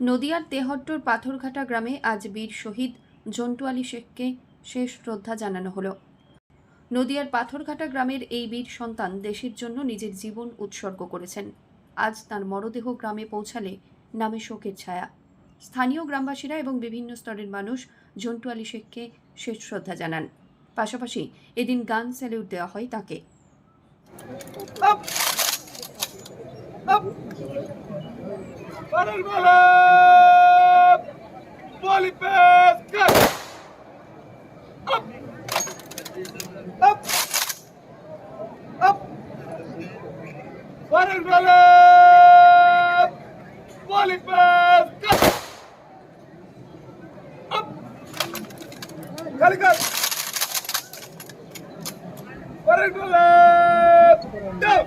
নদিয়ার তেহট্টর পাথরঘাটা গ্রামে আজ বীর শহীদ জন্টু আলী শেখকে শেষ শ্রদ্ধা জানানো হলো নদিয়ার পাথরঘাটা গ্রামের এই বীর সন্তান দেশের জন্য নিজের জীবন উৎসর্গ করেছেন আজ তার মরদেহ গ্রামে পৌঁছালে নামে শোকের ছায়া স্থানীয় গ্রামবাসীরা এবং বিভিন্ন স্তরের মানুষ জন্টু আলী শেখকে শেষ শ্রদ্ধা জানান পাশাপাশি এদিন গান স্যালিউট দেওয়া হয় তাকে balón! Vale pesca! Up! Up! Up! Para vale! Vale pesca! Up! Calica! Para vale! Down!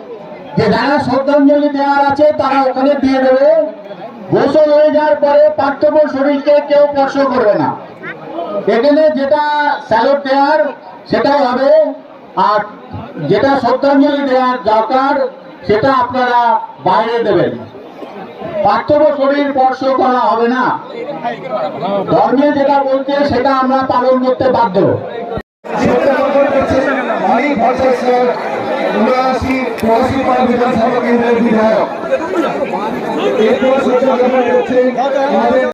যে যারা শ্রদ্ধাঞ্জলি দেওয়ার আছে, তারা ওখানে দিয়ে দেবে। গোসল হয়ে যাওয়ার পরে পার্থক্য শরীরকে কেউ স্পর্শ করবে না। এখানে যেটা স্যালুট দেওয়ার সেটাই হবে। আর যেটা শ্রদ্ধাঞ্জলি দেওয়ার দরকার, সেটা আপনারা বাইরে দেবেন। পার্থক্য শরীর স্পর্শ করা হবে না। ধর্মে যেটা বলছে, সেটা আমরা পালন করতে বাধ্য। উনআশি পশ্চিমবঙ্গ বিধানসভা কেন্দ্রের বিধায়ক। এরপর সূচনা করছে আমাদের